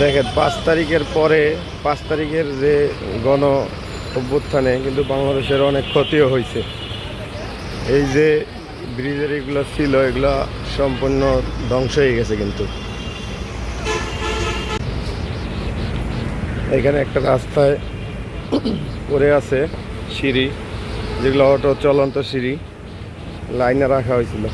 দেখেন, পাঁচ তারিখের পরে, পাঁচ তারিখের যে গণ অভ্যুত্থানে কিন্তু বাংলাদেশের অনেক ক্ষতিও হয়েছে। এই যে ব্রিজের এগুলো ছিল, এগুলো সম্পূর্ণ ধ্বংস হয়ে গেছে কিন্তু। এখানে একটা রাস্তায় পড়ে আছে সিঁড়ি, যেগুলো অটো চলন্ত সিঁড়ি, লাইনে রাখা হয়েছিল।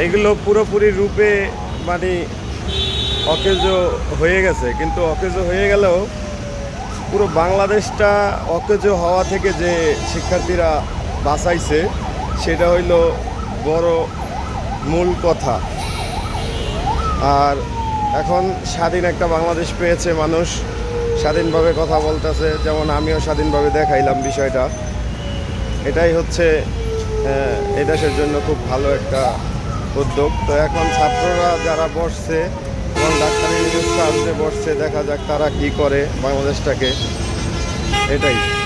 এগুলো পুরোপুরি রূপে মানে অকেজ হয়ে গেছে। কিন্তু অকেজ হয়ে গেলেও পুরো বাংলাদেশটা অকেজ হওয়া থেকে যে শিক্ষার্থীরা বাঁচাইছে, সেটা হইল বড় মূল কথা। আর এখন স্বাধীন একটা বাংলাদেশ পেয়েছে মানুষ, স্বাধীনভাবে কথা বলতেছে, যেমন আমিও স্বাধীনভাবে দেখাইলাম বিষয়টা। এটাই হচ্ছে এই দেশের জন্য খুব ভালো একটা উদ্যোগ। তো এখন ছাত্ররা যারা বসছে, এবং ডাক্তারি নিজস্ব আসতে বসছে, দেখা যাক তারা কি করে বাংলাদেশটাকে। এটাই।